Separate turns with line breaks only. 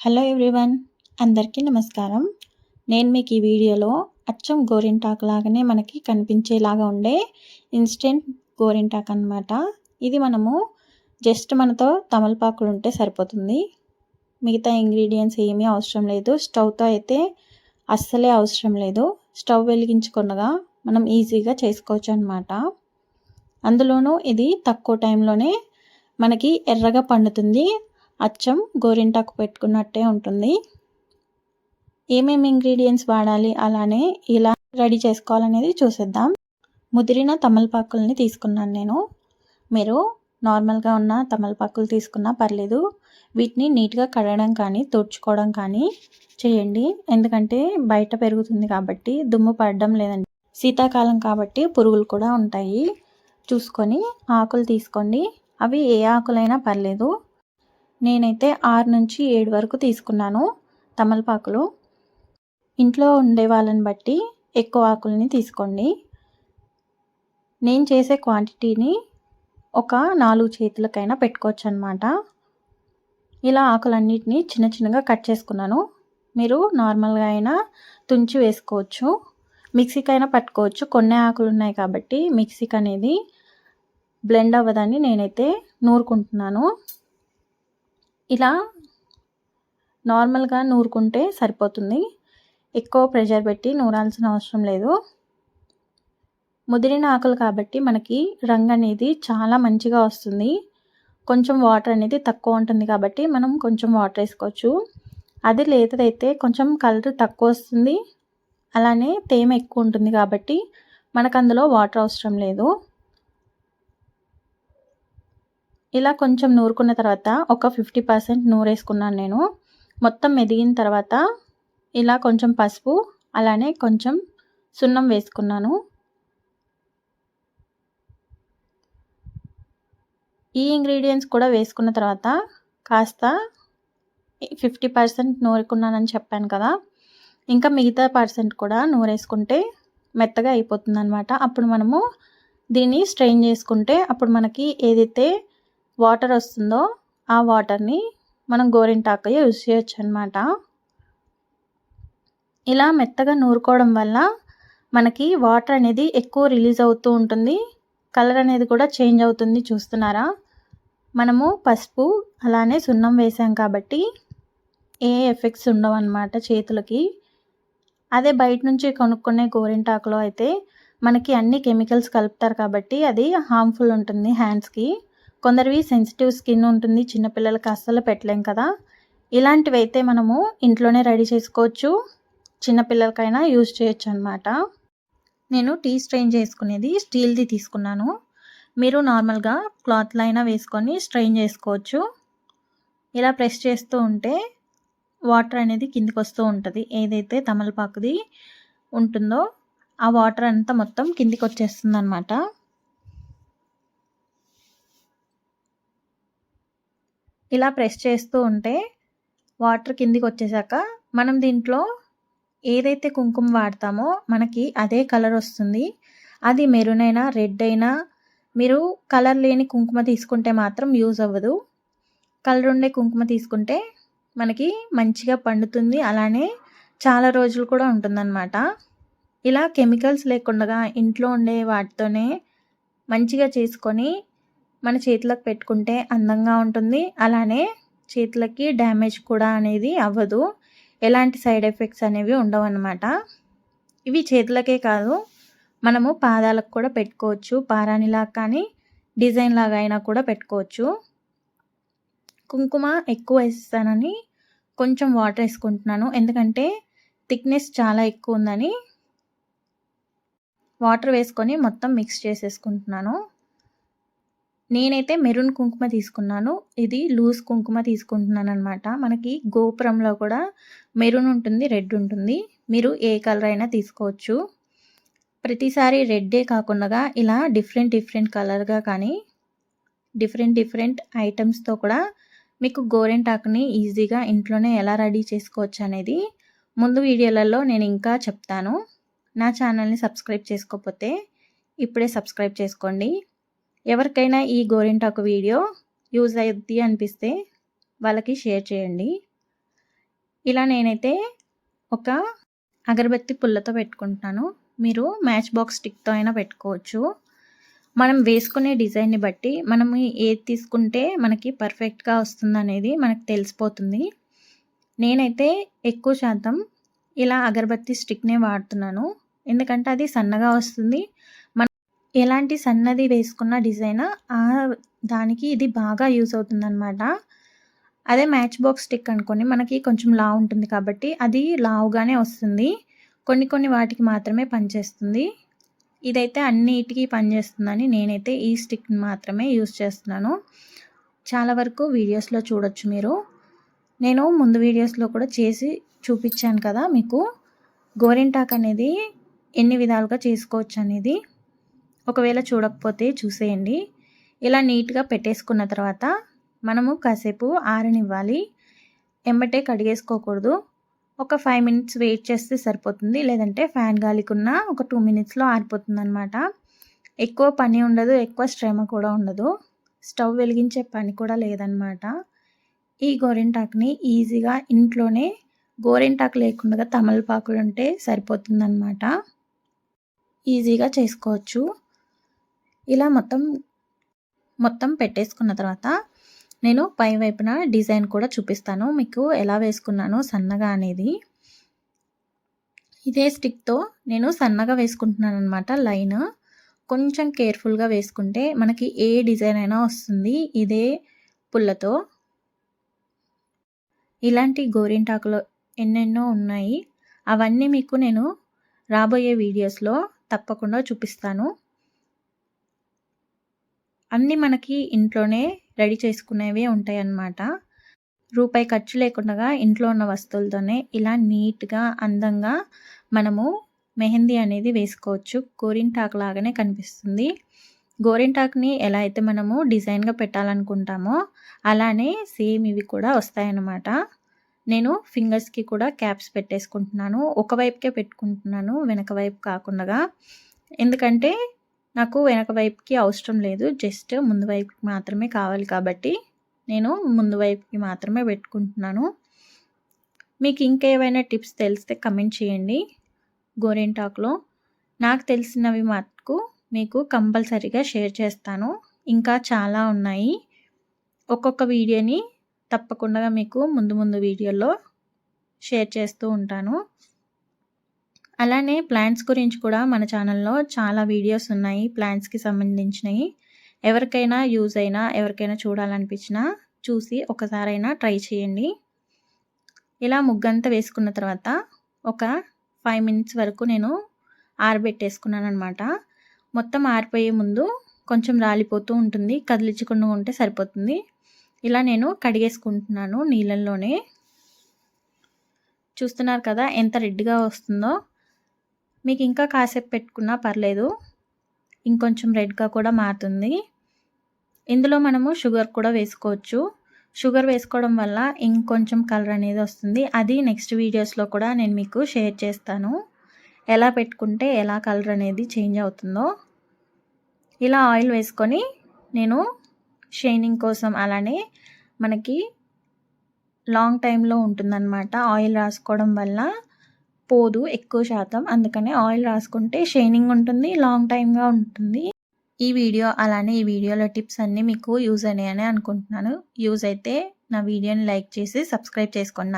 Hello everyone అందరికీ నమస్కారం. నేను మీకు ఈ వీడియోలో అచ్చం గోరింటాకు లాగానే మనకి కనిపించేలాగా ఉండే ఇన్స్టెంట్ గోరింటాక్ అనమాట ఇది మనము జస్ట్ మనతో తమలపాకులు ఉంటే సరిపోతుంది. మిగతా ఇంగ్రీడియంట్స్ ఏమీ అవసరం లేదు. స్టవ్తో అయితే అస్సలే అవసరం లేదు. స్టవ్ వెలిగించుకున్నగా మనం ఈజీగా చేసుకోవచ్చు అనమాట అందులోనూ ఇది తక్కువ టైంలోనే మనకి ఎర్రగా పండుతుంది. అచ్చం గోరింటాకు పెట్టుకున్నట్టే ఉంటుంది. ఏమేమి ఇంగ్రీడియంట్స్ వాడాలి? అలానే ఇలా రెడీ చేసుకోవాలనేది చూసేద్దాం. ముదిరిన తమలపాకుల్ని తీసుకున్నాను నేను. మీరు నార్మల్గా ఉన్న తమలపాకులు తీసుకున్నా పర్లేదు. వీటిని నీట్గా కడగడం కానీ తుడుచుకోవడం కానీ చేయండి. ఎందుకంటే బయట పెరుగుతుంది కాబట్టి దుమ్ము పడడం లేదండి. శీతాకాలం కాబట్టి పురుగులు కూడా ఉంటాయి. చూసుకొని ఆకులు తీసుకోండి. అవి ఏ ఆకులైనా పర్లేదు. నేనైతే ఆరు నుంచి ఏడు వరకు తీసుకున్నాను తమలపాకులు. ఇంట్లో ఉండే వాళ్ళని బట్టి ఎక్కువ ఆకుల్ని తీసుకోండి. నేను చేసే క్వాంటిటీని ఒక నాలుగు చేతులకైనా పెట్టుకోవచ్చు అనమాట ఇలా ఆకులన్నిటినీ చిన్న చిన్నగా కట్ చేసుకున్నాను. మీరు నార్మల్గా అయినా తుంచి వేసుకోవచ్చు. మిక్సీకి అయినా పట్టుకోవచ్చు. కొన్ని ఆకులు ఉన్నాయి కాబట్టి మిక్సీకి అనేది బ్లెండ్ అవ్వదని నేనైతే నూరుకుంటున్నాను. ఇలా నార్మల్గా నూరుకుంటే సరిపోతుంది. ఎక్కువ ప్రెషర్ పెట్టి నూరాల్సిన అవసరం లేదు. ముదిరిన ఆకులు కాబట్టి మనకి రంగు అనేది చాలా మంచిగా వస్తుంది. కొంచెం వాటర్ అనేది తక్కువ ఉంటుంది కాబట్టి మనం కొంచెం వాటర్ వేసుకోవచ్చు. అది లేదైతే కొంచెం కలర్ తక్కువ వస్తుంది. అలానే తేమ ఎక్కువ ఉంటుంది కాబట్టి మనకు అందులో వాటర్ అవసరం లేదు. ఇలా కొంచెం నూరుకున్న తర్వాత ఒక ఫిఫ్టీ పర్సెంట్ నూరేసుకున్నాను నేను. మొత్తం మెదిగిన తర్వాత ఇలా కొంచెం పసుపు అలానే కొంచెం సున్నం వేసుకున్నాను. ఈ ఇంగ్రీడియంట్స్ కూడా వేసుకున్న తర్వాత కాస్త ఫిఫ్టీ పర్సెంట్ నూరుకున్నానని చెప్పాను కదా. ఇంకా మిగతా పర్సెంట్ కూడా నూరేసుకుంటే మెత్తగా అయిపోతుంది అనమాట అప్పుడు మనము దీన్ని స్ట్రెయిన్ చేసుకుంటే అప్పుడు మనకి ఏదైతే వాటర్ వస్తుందో ఆ వాటర్ని మనం గోరింటాకు యూజ్ చేయొచ్చు అనమాట ఇలా మెత్తగా నూరుకోవడం వల్ల మనకి వాటర్ అనేది ఎక్కువ రిలీజ్ అవుతూ ఉంటుంది. కలర్ అనేది కూడా చేంజ్ అవుతుంది చూస్తున్నారా? మనము పసుపు అలానే సున్నం వేసాం కాబట్టి ఏ ఎఫెక్ట్స్ ఉండవు అనమాట చేతులకి. అదే బయట నుంచి కొనుక్కునే గోరింటాకులో అయితే మనకి అన్ని కెమికల్స్ కలుపుతారు కాబట్టి అది హార్మ్ఫుల్ ఉంటుంది హ్యాండ్స్కి కొందరివి సెన్సిటివ్ స్కిన్ ఉంటుంది చిన్నపిల్లలకి అస్సలు పెట్టలేం కదా. ఇలాంటివి అయితే మనము ఇంట్లోనే రెడీ చేసుకోవచ్చు. చిన్నపిల్లలకైనా యూజ్ చేయొచ్చు అనమాట నేను టీ స్ట్రెయిన్ చేసుకునేది స్టీల్ది తీసుకున్నాను. మీరు నార్మల్గా క్లాత్లో అయినా వేసుకొని స్ట్రెయిన్ చేసుకోవచ్చు. ఇలా ప్రెస్ చేస్తూ ఉంటే వాటర్ అనేది కిందికి వస్తూ ఉంటుంది. ఏదైతే తమలపాకుది ఉంటుందో ఆ వాటర్ అంతా మొత్తం కిందికి వచ్చేస్తుంది అనమాట ఇలా ప్రెస్ చేస్తూ ఉంటే వాటర్ కిందికి వచ్చేసాక మనం దీంట్లో ఏదైతే కుంకుమ వాడతామో మనకి అదే కలర్ వస్తుంది. అది మెరూన్ అయినా రెడ్ అయినా మీరు కలర్ లేని కుంకుమ తీసుకుంటే మాత్రం యూజ్ అవ్వదు. కలర్ ఉండే కుంకుమ తీసుకుంటే మనకి మంచిగా పండుతుంది. అలానే చాలా రోజులు కూడా ఉంటుందన్నమాట. ఇలా కెమికల్స్ లేకుండా ఇంట్లో ఉండే వాటితోనే మంచిగా చేసుకొని మన చేతులకు పెట్టుకుంటే అందంగా ఉంటుంది. అలానే చేతులకి డ్యామేజ్ కూడా అనేది అవ్వదు. ఎలాంటి సైడ్ ఎఫెక్ట్స్ అనేవి ఉండవు అనమాట ఇవి చేతులకే కాదు మనము పాదాలకు కూడా పెట్టుకోవచ్చు. పారాణిలా కానీ డిజైన్ లాగా అయినా కూడా పెట్టుకోవచ్చు. కుంకుమ ఎక్కువ వేస్తానని కొంచెం వాటర్ వేసుకుంటున్నాను. ఎందుకంటే థిక్నెస్ చాలా ఎక్కువ ఉందని వాటర్ వేసుకొని మొత్తం మిక్స్ చేసేసుకుంటున్నాను. నేనైతే మెరూన్ కుంకుమ తీసుకున్నాను. ఇది లూజ్ కుంకుమ తీసుకుంటున్నాను అనమాట మనకి గోపురంలో కూడా మెరూన్ ఉంటుంది రెడ్ ఉంటుంది. మీరు ఏ కలర్ అయినా తీసుకోవచ్చు. ప్రతిసారి రెడ్డే కాకుండా ఇలా డిఫరెంట్ డిఫరెంట్ కలర్గా కానీ డిఫరెంట్ డిఫరెంట్ ఐటమ్స్తో కూడా మీకు గోరెంటాకుని ఈజీగా ఇంట్లోనే ఎలా రెడీ చేసుకోవచ్చు అనేది ముందు వీడియోలలో నేను ఇంకా చెప్తాను. నా ఛానల్ని సబ్స్క్రైబ్ చేసుకోకపోతే ఇప్పుడే సబ్స్క్రైబ్ చేసుకోండి. ఎవరికైనా ఈ గోరింటాకు వీడియో యూజ్ అయ్యి అనిపిస్తే వాళ్ళకి షేర్ చేయండి. ఇలా నేనైతే ఒక అగరబత్తి పుల్లతో పెట్టుకుంటున్నాను. మీరు మ్యాచ్ బాక్స్ స్టిక్తో అయినా పెట్టుకోవచ్చు. మనం వేసుకునే డిజైన్ని బట్టి మనం ఏది తీసుకుంటే మనకి పర్ఫెక్ట్గా వస్తుందనేది మనకు తెలిసిపోతుంది. నేనైతే ఎక్కువ శాతం ఇలా అగరబత్తి స్టిక్నే వాడుతున్నాను. ఎందుకంటే అది సన్నగా వస్తుంది. ఎలాంటి సన్నది వేసుకున్న డిజైన్ ఆ దానికి ఇది బాగా యూస్ అవుతుందన్నమాట. అదే మ్యాచ్ బాక్స్ స్టిక్ అనుకోని మనకి కొంచెం లావు ఉంటుంది కాబట్టి అది లావుగానే వస్తుంది. కొన్ని కొన్ని వాటికి మాత్రమే పనిచేస్తుంది. ఇదైతే అన్నిటికీ పనిచేస్తుందని నేనైతే ఈ స్టిక్ మాత్రమే యూస్ చేస్తున్నాను. చాలా వరకు వీడియోస్లో చూడొచ్చు మీరు. నేను ముందు వీడియోస్లో కూడా చేసి చూపించాను కదా మీకు. గోరింటాక్ అనేది ఎన్ని విధాలుగా చేసుకోవచ్చు అనేది. ఒకవేళ చూడకపోతే చూసేయండి. ఇలా నీట్గా పెట్టేసుకున్న తర్వాత మనము కాసేపు ఆరనివ్వాలి. ఎంబటే కడిగేసుకోకూడదు. ఒక ఫైవ్ మినిట్స్ వెయిట్ చేస్తే సరిపోతుంది. లేదంటే ఫ్యాన్ గాలికున్న ఒక టూ మినిట్స్లో ఆరిపోతుంది అనమాట ఎక్కువ పని ఉండదు ఎక్కువ శ్రమ కూడా ఉండదు. స్టవ్ వెలిగించే పని కూడా లేదనమాట ఈ గోరింటాకుని ఈజీగా ఇంట్లోనే గోరింటాకు లేకుండా తమలపాకులు ఉంటే సరిపోతుందన్నమాట. ఈజీగా చేసుకోవచ్చు. ఇలా మొత్తం మొత్తం పెట్టేసుకున్న తర్వాత నేను పై వైపున డిజైన్ కూడా చూపిస్తాను. మీకు ఎలా వేసుకున్నానో సన్నగా అనేది. ఇదే స్టిక్తో నేను సన్నగా వేసుకుంటున్నాను అనమాట లైన్. కొంచెం కేర్ఫుల్గా వేసుకుంటే మనకి ఏ డిజైన్ అయినా వస్తుంది ఇదే పుల్లతో. ఇలాంటి గోరింటాకులు ఎన్నెన్నో ఉన్నాయి. అవన్నీ మీకు నేను రాబోయే వీడియోస్లో తప్పకుండా చూపిస్తాను. అన్నీ మనకి ఇంట్లోనే రెడీ చేసుకునేవే ఉంటాయి అన్నమాట రూపాయి ఖర్చు లేకుండా ఇంట్లో ఉన్న వస్తువులతోనే ఇలా నీట్గా అందంగా మనము మెహందీ అనేది వేసుకోవచ్చు. గోరింటాకు లాగానే కనిపిస్తుంది. గోరింటాకుని ఎలా అయితే మనము డిజైన్గా పెట్టాలనుకుంటామో అలానే సేమ్ ఇవి కూడా వస్తాయన్నమాట. నేను ఫింగర్స్కి కూడా క్యాప్స్ పెట్టేసుకుంటున్నాను. ఒకవైపుకే పెట్టుకుంటున్నాను వెనక వైపు కాకుండా. ఎందుకంటే నాకు వెనక వైపుకి అవసరం లేదు. జస్ట్ ముందు వైపుకి మాత్రమే కావాలి కాబట్టి నేను ముందు వైపుకి మాత్రమే పెట్టుకుంటున్నాను. మీకు ఇంకేమైనా టిప్స్ తెలిస్తే కమెంట్ చేయండి. గోరెంటాక్లో నాకు తెలిసినవి మటుకు మీకు కంపల్సరీగా షేర్ చేస్తాను. ఇంకా చాలా ఉన్నాయి. ఒక్కొక్క వీడియోని తప్పకుండా మీకు ముందు ముందు వీడియోలో షేర్ చేస్తూ ఉంటాను. అలానే ప్లాంట్స్ గురించి కూడా మన ఛానల్లో చాలా వీడియోస్ ఉన్నాయి ప్లాంట్స్కి సంబంధించినవి ఎవరికైనా యూజ్ అయినా ఎవరికైనా చూడాలనిపించినా చూసి ఒకసారైనా ట్రై చేయండి. ఇలా ముగ్గంతా వేసుకున్న తర్వాత ఒక ఫైవ్ మినిట్స్ వరకు నేను ఆరబెట్టేసుకున్నాను అనమాట మొత్తం ఆరిపోయే ముందు కొంచెం రాలిపోతూ ఉంటుంది కదిలించకుండా ఉంటే సరిపోతుంది. ఇలా నేను కడిగేసుకుంటున్నాను నీళ్ళల్లోనే. చూస్తున్నారు కదా ఎంత రెడ్గా వస్తుందో. మీకు ఇంకా కాసేపు పెట్టుకున్నా పర్లేదు. ఇంకొంచెం రెడ్గా కూడా మారుతుంది. ఇందులో మనము షుగర్ కూడా వేసుకోవచ్చు. షుగర్ వేసుకోవడం వల్ల ఇంకొంచెం కలర్ అనేది వస్తుంది. అది నెక్స్ట్ వీడియోస్లో కూడా నేను మీకు షేర్ చేస్తాను. ఎలా పెట్టుకుంటే ఎలా కలర్ అనేది చేంజ్ అవుతుందో. ఇలా ఆయిల్ వేసుకొని నేను షైనింగ్ కోసం అలానే మనకి లాంగ్ టైంలో ఉంటుందన్నమాట. ఆయిల్ రాసుకోవడం వల్ల పోదు ఎక్కువ శాతం. అందుకనే ఆయిల్ రాసుకుంటే షైనింగ్ ఉంటుంది లాంగ్ టైమ్గా ఉంటుంది. ఈ వీడియో అలానే ఈ వీడియోలో టిప్స్ అన్నీ మీకు యూజ్ అయ్యాయని అనుకుంటున్నాను. యూజ్ అయితే నా వీడియోని లైక్ చేసి సబ్స్క్రైబ్ చేసుకోండి